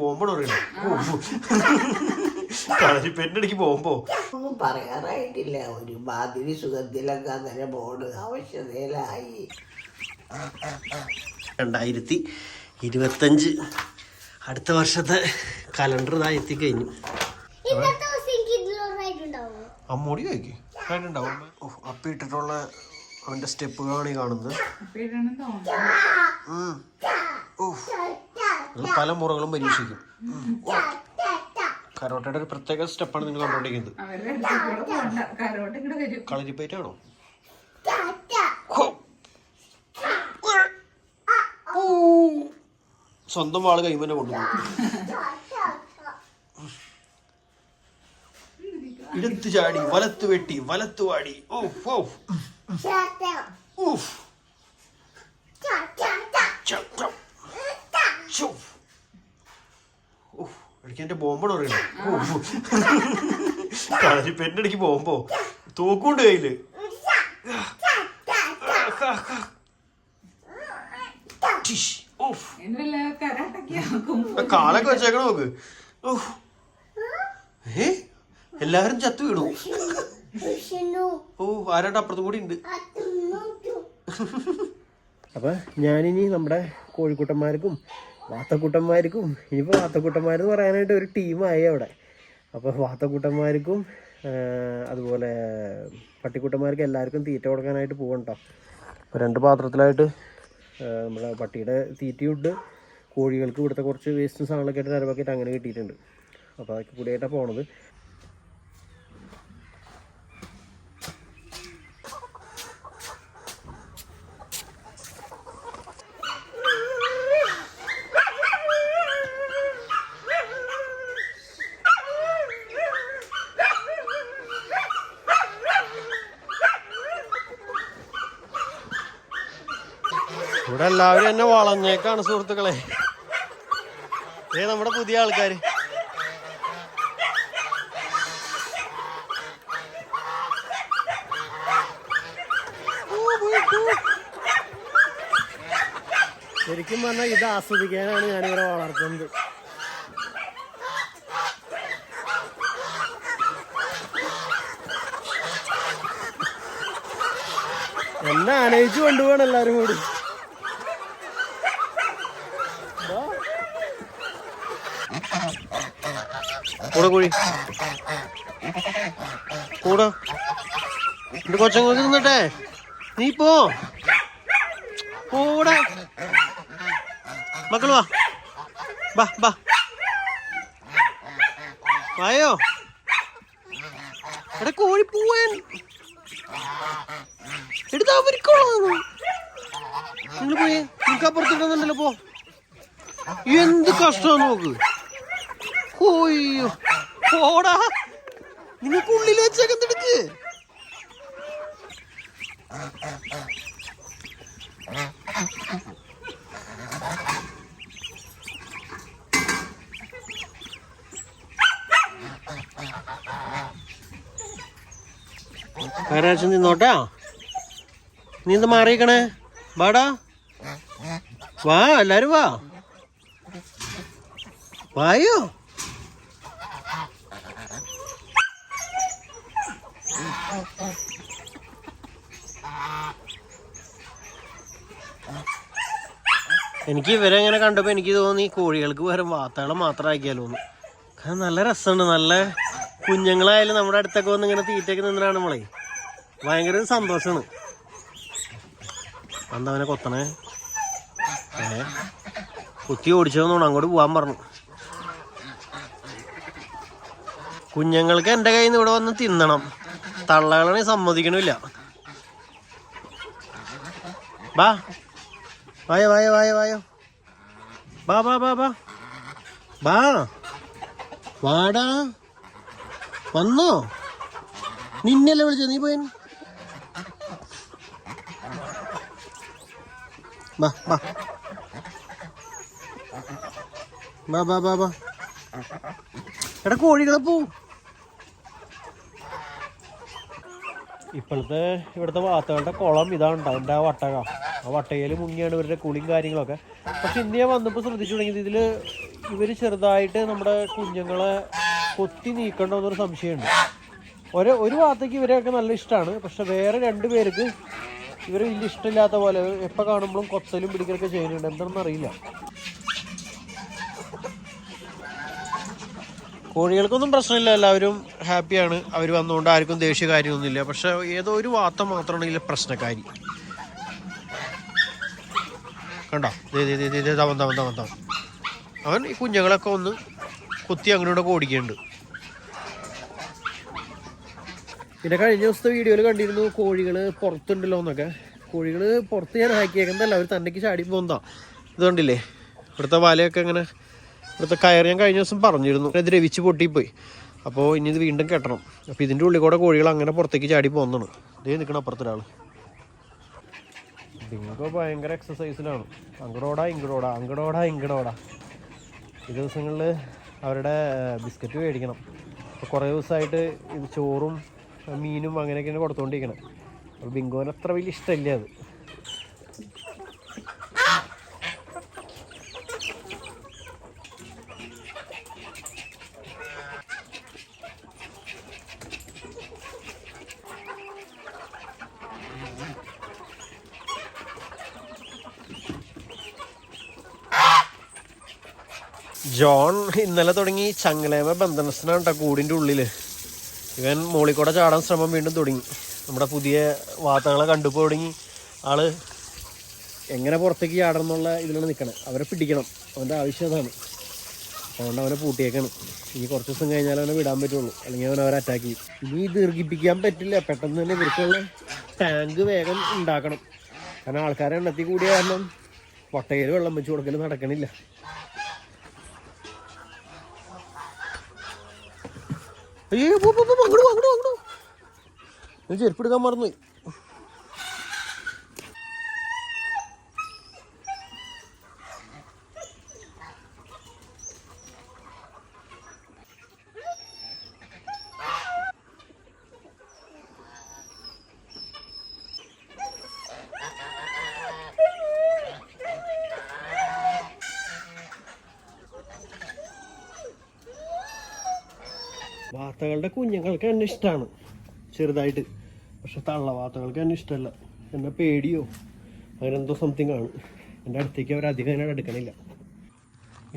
ബോംബാണ് പറയുന്നത്. കളരി പെണ്ണടിക്ക് ബോംബോ? ഒന്നും പറയാറായിട്ടില്ല. ഒരു മാതിരി സുഖത്തിലൊക്കെ അങ്ങനെ പോണ്. ആവശ്യതയിലായി. രണ്ടായിരത്തി ഇരുപത്തഞ്ച് അടുത്ത വർഷത്തെ കലണ്ടർ ഇതാ എത്തിക്കഴിഞ്ഞു. അമ്മോടി കഴിക്കും ഓ അപ്പ ഇട്ടിട്ടുള്ള അവന്റെ സ്റ്റെപ്പുകളാണ് ഈ കാണുന്നത്. നിങ്ങൾ പല മുറകളും പരീക്ഷിക്കും. കരോട്ടയുടെ ഒരു പ്രത്യേക സ്റ്റെപ്പാണ് നിങ്ങൾ കണ്ടുകൊണ്ടിരിക്കുന്നത്. കളരിപ്പയറ്റാണോ? സ്വന്തം വാൾ കൈമന്നെ കൊണ്ടുപോകും. ഇടത്ത് ചാടി വലത്ത് വെട്ടി വലത്ത് വാടി. ഓഫ് ഓഫ് ഊഫ് അടിക്കാൻ ബോംബാണ് പറയുന്നത് കളരി പെണ്ണടിക്ക് ബോംബോ തോക്കുണ്ട് കയ്യിൽ. കാലൊക്കെ വെച്ചേക്കണ നോക്ക്. ഏ? എല്ലാരും ചത്തു വീണു. ഓ ആരാട്ട് അപ്പുറത്തും കൂടി ഉണ്ട്. അപ്പൊ ഞാനിനി നമ്മുടെ കോഴിക്കുട്ടന്മാർക്കും വാത്തക്കുട്ടന്മാർക്കും ഇനിയിപ്പോൾ വാത്തക്കുട്ടന്മാരെന്ന് പറയാനായിട്ട് ഒരു ടീമായി അവിടെ. അപ്പോൾ വാത്തക്കൂട്ടന്മാർക്കും അതുപോലെ പട്ടിക്കൂട്ടന്മാർക്കും എല്ലാവർക്കും തീറ്റ കൊടുക്കാനായിട്ട് പോകണം കേട്ടോ അപ്പോൾ രണ്ട് പാത്രത്തിലായിട്ട് നമ്മുടെ പട്ടിയുടെ തീറ്റയുണ്ട്. കോഴികൾക്ക് ഇവിടുത്തെ കുറച്ച് വേസ്റ്റും സാധനങ്ങളൊക്കെ ആയിട്ട് നിരവാക്കിയിട്ട് അങ്ങനെ കിട്ടിയിട്ടുണ്ട്. അപ്പോൾ അതൊക്കെ കൂടിയായിട്ടാണ് പോണത്. ഇവിടെ എല്ലാവരും എന്നെ വളഞ്ഞേക്കാണ് സുഹൃത്തുക്കളെ. ഏ നമ്മുടെ പുതിയ ആൾക്കാർ ശരിക്കും പറഞ്ഞാൽ ഇത് ആസ്വദിക്കാനാണ് ഞാനിവിടെ വളർത്തുന്നത്. എന്നെ ആനയിച്ചു കൊണ്ടുപോകണം എല്ലാരും കൂടി. കൂടെ കുഴി കൂടെ. നിന്നിട്ടെ. നീ പോ. കൂടെ. മക്കൾ വാ. ബാ ബാ വായോ. എടാ കോഴി പോവാൻ എടുത്താ അവരിക്കോളാന്ന് നിങ്ങൾ പോയേ നിങ്ങൾക്ക് അപ്പുറത്തിട്ടുണ്ടല്ലോ പോ. എന്ത് കഷ്ടം നോക്ക് ഓയ്യോ പോടാ. നിങ്ങൾക്ക് ഉള്ളിൽ വെച്ചേക്കെടുക്ക് ആരാച്ചും നിന്നോട്ടാ? നീ എന്ത് മാറിയിക്കണേ? വാടാ. വാ എല്ലാരും വാ. വായോ? എനിക്ക് ഇവരെ ഇങ്ങനെ കണ്ടപ്പോ എനിക്ക് തോന്നി കോഴികൾക്ക് പകരം വാത്തകളെ മാത്രം ആക്കിയാലോ എന്ന്. നല്ല രസമുണ്ട്. നല്ല കുഞ്ഞുങ്ങളായാലും നമ്മുടെ അടുത്തൊക്കെ വന്ന് ഇങ്ങനെ തീറ്റയൊക്കെ നിന്നിട്ടാണ് നമ്മളെ ഭയങ്കര സന്തോഷാണ്. എന്താ അവനെ കൊത്തണേ? ഏ? കുത്തി ഓടിച്ചതെന്നോണം അങ്ങോട്ട് പോവാൻ പറഞ്ഞു. കുഞ്ഞുങ്ങൾക്ക് എന്റെ കയ്യിൽ നിന്ന് ഇവിടെ വന്ന് തിന്നണം. തള്ളകളാണെങ്കിൽ സമ്മതിക്കണില്ല. ബാ. വായോ വായോ വായോ വായോ. ബാ ബാ ബാ ബാ. ബാ. വാടാ. വന്നോ? നിന്നല്ലേ വിളിച്ചത്? നീ പോയി ബാ ബാ ബാ ബാ. എടാ കോഴികളെ പോ. ഇപ്പോഴത്തെ ഇവിടുത്തെ വാത്തകളുടെ കുളം ഇതാണ് അതിന്റെ ആ വട്ടക ആ വട്ടകയിൽ മുങ്ങിയാണ് ഇവരുടെ കുളിയും കാര്യങ്ങളൊക്കെ. പക്ഷെ ഇന്ന് ഞാൻ വന്നപ്പോൾ ശ്രദ്ധിച്ചു തുടങ്ങിയത് ഇതിൽ ഇവർ ചെറുതായിട്ട് നമ്മുടെ കുഞ്ഞുങ്ങളെ കൊത്തി നീക്കണ്ടെന്നൊരു സംശയമുണ്ട്. ഒരു ഒരു ഭാഗത്തേക്ക് ഇവരെയൊക്കെ നല്ല ഇഷ്ടമാണ്. പക്ഷെ വേറെ രണ്ട് പേർക്ക് ഇവർ വലിയ ഇഷ്ടമില്ലാത്ത പോലെ എപ്പോൾ കാണുമ്പോഴും കൊത്തലും പിടിക്കലൊക്കെ ചെയ്യുന്നുണ്ട്. എന്താണെന്ന് അറിയില്ല കോഴികൾക്കൊന്നും പ്രശ്നമില്ല എല്ലാവരും ഹാപ്പിയാണ് അവർ വന്നുകൊണ്ട് ആർക്കും ദേഷ്യ കാര്യമൊന്നുമില്ല. പക്ഷെ ഏതോ ഒരു വാർത്ത മാത്രമാണ് ഇതിലെ പ്രശ്നക്കാരി. കണ്ടോ? തവൻ തവൻ തവൻ തവൻ അവൻ ഈ കുഞ്ഞുങ്ങളൊക്കെ ഒന്ന് കുത്തി അങ്ങോട്ട് ഓടിക്കുന്നുണ്ട്. പിന്നെ കഴിഞ്ഞ ദിവസത്തെ വീഡിയോയിൽ കണ്ടിരുന്നു കോഴികൾ പുറത്തുണ്ടല്ലോ എന്നൊക്കെ. കോഴികൾ പുറത്ത് ഞാൻ ആക്കിയേക്കുന്നതല്ല അവർ തന്നേക്ക് ചാടി പോന്താ ഇത് കണ്ടില്ലേ? ഇവിടുത്തെ വലയൊക്കെ ഇങ്ങനെ ഇവിടുത്തെ കയർ ഞാൻ കഴിഞ്ഞ ദിവസം പറഞ്ഞിരുന്നു. ഇത് രവിച്ച് പൊട്ടിപ്പോയി. അപ്പോൾ ഇനി ഇത് വീണ്ടും കെട്ടണം. അപ്പോൾ ഇതിന്റെ ഉള്ളിൽ കൂടെ കോഴികൾ അങ്ങനെ പുറത്തേക്ക് ചാടി പോകുന്നതാണ് ഇതേ നിൽക്കണം അപ്പുറത്തൊരാൾ ബിങ്കോ ഭയങ്കര എക്സസൈസിലാണ് അങ്ങടോടാ ഇങ്ങടോടാ അങ്ങടോടാ ഇങ്ങടോടാ ഈ ദിവസങ്ങളിൽ അവരുടെ ബിസ്ക്കറ്റ് മേടിക്കണം. അപ്പോൾ കുറേ ദിവസമായിട്ട് ഇത് ചോറും മീനും അങ്ങനെയൊക്കെയാണ് കൊടുത്തുകൊണ്ടിരിക്കണം അപ്പോൾ ബിങ്കോന് അത്ര വലിയ ഇഷ്ടമില്ല അത്. ജോൺ ഇന്നലെ തുടങ്ങി ചങ്ങലേമ ബന്ധനസ്ഥനാണ് കേട്ടോ കൂടിന്റെ ഉള്ളിൽ ഇവൻ മോളിക്കൂടെ കൂടെ ചാടാൻ ശ്രമം വീണ്ടും തുടങ്ങി. നമ്മുടെ പുതിയ വാർത്തകളെ കണ്ടുപോയി തുടങ്ങി. ആൾ എങ്ങനെ പുറത്തേക്ക് ചാടണം എന്നുള്ള ഇതിലാണ് നിൽക്കണം. അവരെ പിടിക്കണം. അവന്റെ ആവശ്യം അതാണ്. അതുകൊണ്ട് അവനെ പൂട്ടിയേക്കണം. ഇനി കുറച്ച് ദിവസം കഴിഞ്ഞാൽ അവനെ വിടാൻ പറ്റുള്ളൂ. അല്ലെങ്കിൽ അവൻ അവരെ അറ്റാക്ക് ചെയ്യും. ഇനി ദീർഘിപ്പിക്കാൻ പറ്റില്ല. പെട്ടെന്ന് തന്നെ ഇവർക്കുള്ള ടാങ്ക് വേഗം ഉണ്ടാക്കണം. കാരണം ആൾക്കാരെ എണ്ണത്തിൽ കൂടിയ കാരണം വട്ടയിൽ വെള്ളം വെച്ച് കൊടുക്കൽ നടക്കണില്ല. അയ്യോ അങ്ങോട്ട് അങ്ങോട്ട് അങ്ങോട്ട്. ഞാൻ ചെരുപ്പ് എടുക്കാൻ മറന്നുപോയി വാർത്തകളുടെ കുഞ്ഞുങ്ങൾക്ക് എന്നെ ഇഷ്ടമാണ് ചെറുതായിട്ട്. പക്ഷെ തള്ള വാത്തകൾക്ക് എന്നെ ഇഷ്ടമല്ല. എന്നെ പേടിയോ? അങ്ങനെ എന്തോ സംതിങ് ആണ്. എന്റെ അടുത്തേക്ക് അവർ അധികം അതിനോട് എടുക്കണില്ല.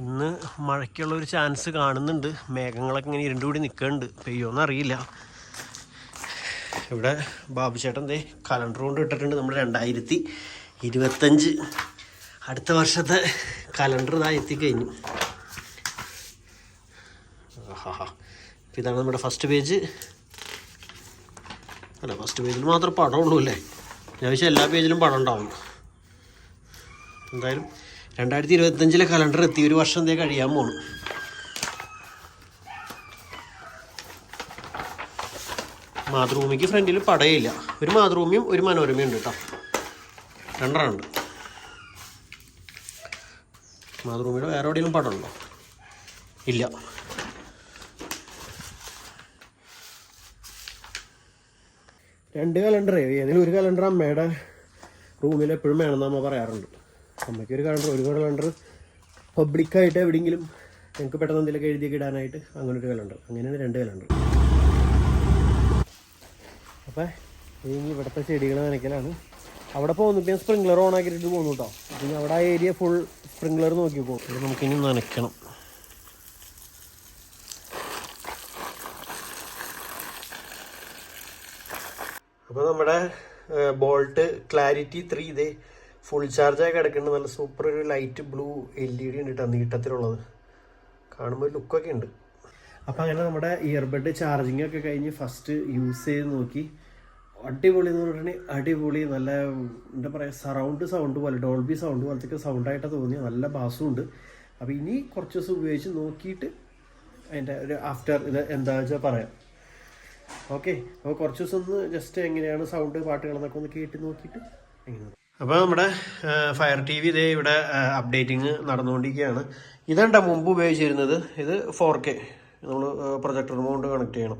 ഇന്ന് മഴയ്ക്കുള്ള ഒരു ചാൻസ് കാണുന്നുണ്ട്. മേഘങ്ങളൊക്കെ ഇങ്ങനെ ഇരുണ്ടുകൂടി നിൽക്കുന്നുണ്ട്. പെയ്യോന്ന് അറിയില്ല ഇവിടെ ബാബു ചേട്ടൻ ദേ കലണ്ടർ കൊണ്ട് ഇട്ടിട്ടുണ്ട് നമ്മൾ രണ്ടായിരത്തി ഇരുപത്തഞ്ച്. അടുത്ത വർഷത്തെ കലണ്ടർ ഇതാ എത്തിക്കഴിഞ്ഞു. ഇതാണ് നമ്മുടെ ഫസ്റ്റ് പേജ് അല്ല ഫസ്റ്റ് പേജിൽ മാത്രം പടം ഉള്ളൂ അല്ലേ? അത്യാവശ്യം എല്ലാ പേജിലും പടം ഉണ്ടാവും. എന്തായാലും രണ്ടായിരത്തി ഇരുപത്തഞ്ചിലെ കലണ്ടർ എത്തി ഒരു വർഷം എന്തേ കഴിയാൻ പോണു. മാതൃഭൂമിക്ക് ഫ്രണ്ടിൽ പടയില്ല. ഒരു മാതൃഭൂമിയും ഒരു മനോരമയും ഉണ്ട് കേട്ടോ രണ്ടെണ്ണം ഉണ്ട്. മാതൃഭൂമിയുടെ വേറെ എവിടെയെങ്കിലും പടമുണ്ടോ? ഇല്ല. രണ്ട് കലണ്ടർ ഏതെങ്കിലും ഒരു കലണ്ടർ അമ്മയുടെ റൂമിൽ എപ്പോഴും വേണമെന്ന് അമ്മ പറയാറുണ്ട്. അമ്മയ്ക്ക് ഒരു കലണ്ടർ ഒരു കലണ്ടർ പബ്ലിക്കായിട്ട് എവിടെയെങ്കിലും ഞങ്ങൾക്ക് പെട്ടെന്ന് എന്തെങ്കിലുമൊക്കെ എഴുതിയൊക്കെ ഇടാനായിട്ട് അങ്ങനെ ഒരു കലണ്ടർ അങ്ങനെയാണ് രണ്ട് കലണ്ടർ അപ്പം ഇനി ഇവിടുത്തെ ചെടികൾ നനയ്ക്കലാണ്. അവിടെ പോകുന്നു. ഞാൻ സ്പ്രിംഗ്ലർ ഓൺ ആക്കിയിട്ട് പോകുന്നു കേട്ടോ പിന്നെ അവിടെ ആ ഏരിയ ഫുൾ സ്പ്രിംഗ്ലർ നോക്കി പോകും നമുക്കിനി നനയ്ക്കണം. അപ്പോൾ നമ്മുടെ ബോൾട്ട് ക്ലാരിറ്റി ത്രീ ഇതേ ഫുൾ ചാർജായി കിടക്കുന്നുണ്ട് നല്ല സൂപ്പർ ഒരു light blue L E D ഉണ്ട് നീട്ടത്തിലുള്ളത്. കാണുമ്പോൾ ലുക്കൊക്കെ ഉണ്ട്. അപ്പോൾ അങ്ങനെ നമ്മുടെ ഇയർബഡ് ചാർജിങ് ഒക്കെ കഴിഞ്ഞ് ഫസ്റ്റ് യൂസ് ചെയ്ത് നോക്കി. അടിപൊളി എന്ന് പറഞ്ഞിട്ടുണ്ടെങ്കിൽ അടിപൊളി. നല്ല എന്താ പറയുക സറൗണ്ട് സൗണ്ട് പോലെ ഡോൾബി സൗണ്ട് പോലത്തെ സൗണ്ടായിട്ട് തോന്നി നല്ല ബാസും ഉണ്ട്. അപ്പോൾ ഇനി കുറച്ച് ദിവസം ഉപയോഗിച്ച് നോക്കിയിട്ട് അതിന്റെ ഒരു ആഫ്റ്റർ ഇത് എന്താ വെച്ചാൽ പറയാം. ഓക്കെ അപ്പോൾ കുറച്ച് ദിവസം ഒന്ന് ജസ്റ്റ് എങ്ങനെയാണ് സൗണ്ട് പാട്ടുകളെന്നൊക്കെ ഒന്ന് കേട്ട് നോക്കിയിട്ട് അപ്പോൾ നമ്മുടെ ഫയർ ടി വി ഇതേ ഇവിടെ അപ്ഡേറ്റിംഗ് നടന്നുകൊണ്ടിരിക്കുകയാണ്. ഇതണ്ട മുമ്പ് ഉപയോഗിച്ചിരുന്നത്? ഇത് ഫോർ കെ നമ്മൾ പ്രൊജക്ടർ മൗണ്ട് കണക്ട് ചെയ്യണം.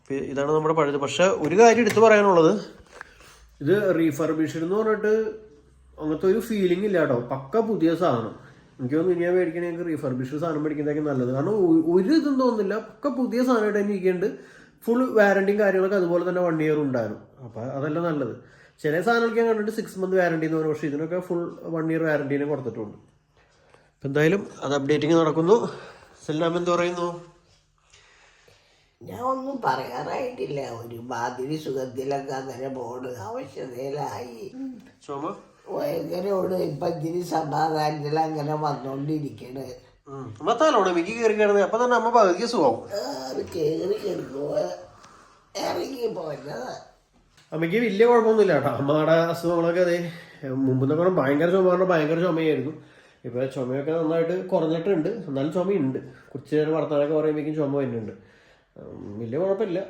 അപ്പോൾ ഇതാണ് നമ്മുടെ പഴുത് പക്ഷേ ഒരു കാര്യം എടുത്തു പറയാനുള്ളത്. ഇത് റീഫർബിഷൻ എന്ന് പറഞ്ഞിട്ട് അങ്ങനത്തെ ഒരു ഫീലിംഗ് ഇല്ല കേട്ടോ. പക്ക പുതിയ സാധനം. എനിക്ക് തോന്നുന്നു ഇനിയാ ഞാൻ മേടിക്കണേ ഞങ്ങൾക്ക് റീഫർബിഷ്ഡ് സാധനം മേടിക്കുന്നതായിരിക്കും നല്ലത്. കാരണം ഒരു ഇതും തോന്നുന്നില്ല. പക്ക പുതിയ സാധനമായിട്ട് തന്നെ ഇരിക്കുന്നുണ്ട്. ഫുൾ വാറണ്ടിയും കാര്യങ്ങളൊക്കെ അതുപോലെ തന്നെ വൺ ഇയർ ഉണ്ടായിരുന്നു. അപ്പോൾ അതല്ല നല്ലത്. ചില സാധനങ്ങൾക്ക് ഞാൻ കണ്ടിട്ട് സിക്സ് മന്ത് വാറണ്ടി എന്ന് പറഞ്ഞു പക്ഷേ ഇതിനൊക്കെ ഫുൾ വൺ ഇയർ വാറണ്ടീനെ കൊടുത്തിട്ടുണ്ട്. അപ്പം എന്തായാലും അത് അപ്ഡേറ്റിംഗ് നടക്കുന്നു. സെല്ലാം എന്ത് പറയുന്നു? ഞാൻ ഒന്നും പറയാറായിട്ടില്ല. ഒരു മാതിരി സുഖത്തിലൊക്കെ അങ്ങനെ പോണ്. ആവശ്യതയിലായി. ഭയങ്കര ഇപ്പൊ ഇത്തിരി സമാധാനത്തിൽ അങ്ങനെ വന്നോണ്ടിരിക്കണ്. മത്താലോണം മിക്കി കയറി കയറുന്നത് അപ്പൊ തന്നെ അമ്മ പകുതിക്ക് സുഖമാവും. കേറി കിടക്കുമ്പോ ഇറങ്ങി പോയത് അമ്മയ്ക്ക് വലിയ കുഴപ്പമൊന്നുമില്ല കേട്ടോ. അമ്മയുടെ അസുഖങ്ങളൊക്കെ അതെ മുമ്പെന്നൊക്കെ ഭയങ്കര ചുമ പറഞ്ഞാൽ ഭയങ്കര ചുമയായിരുന്നു. ഇപ്പോൾ ചുമയൊക്കെ നന്നായിട്ട് കുറഞ്ഞിട്ടുണ്ട്. എന്നാലും ചുമയുണ്ട്. കുറച്ച് നേരം വർത്തമാനമൊക്കെ പറയുമ്പോഴേക്കും ചുമ വരുന്നുണ്ട്. വലിയ കുഴപ്പമില്ല.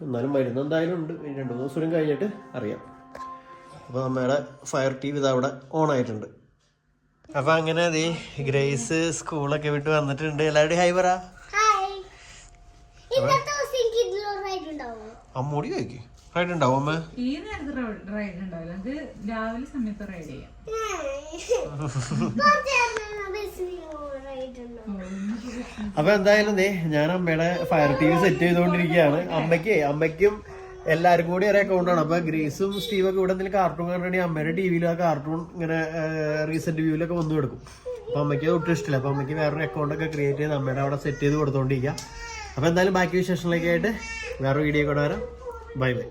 എന്നാലും മരുന്ന് എന്തായാലും ഉണ്ട്. രണ്ടു രണ്ട് മൂന്ന് ദിവസം കഴിഞ്ഞിട്ട് അറിയാം. അപ്പോൾ അമ്മയുടെ ഫയർ ടി വി ഇതവിടെ ഓൺ ആയിട്ടുണ്ട്. അപ്പോൾ അങ്ങനെ അതെ ഗ്രേസ് സ്കൂളൊക്കെ വിട്ട് വന്നിട്ടുണ്ട്. എല്ലാവരുടെയും ഹൈ പറ. അമ്മൂടി ചോദിക്കും റൈഡ് ഉണ്ടാവും. അമ്മ? ഈ നേരത്തെ റൈഡ് ഉണ്ടാവില്ല. അത് രാവിലെ സമയത്ത് റൈഡ് ചെയ്യാം. അപ്പൊ എന്തായാലും ദേ ഞാൻ അമ്മയുടെ ഫയർ ടി വി സെറ്റ് ചെയ്തുകൊണ്ടിരിക്കുകയാണ്. അമ്മയ്ക്ക് അമ്മയ്ക്കും എല്ലാവരും കൂടി ഒരേ അക്കൗണ്ടാണ് അപ്പൊ ഗ്രേസും സ്റ്റീവൊക്കെ ഇവിടെ എന്തെങ്കിലും കാർട്ടൂൺ കണ്ടിട്ടുണ്ടെങ്കിൽ അമ്മയുടെ ടി ആ കാർട്ടൂൺ ഇങ്ങനെ റീസെന്റ് വ്യൂവിലൊക്കെ വന്നു കൊടുക്കും അപ്പൊ അമ്മയ്ക്ക് ഒട്ടും ഇഷ്ടമില്ല. അപ്പൊ അമ്മയ്ക്ക് വേറൊരു അക്കൗണ്ട് ഒക്കെ ക്രിയേറ്റ് ചെയ്ത് അമ്മയുടെ അവിടെ സെറ്റ് ചെയ്ത് കൊടുത്തോണ്ടിരിക്കുക അപ്പൊ എന്തായാലും ബാക്കി വിശേഷങ്ങളിലേക്കായിട്ട് വേറെ വീഡിയോ കൂടെ വരാം. Bye bye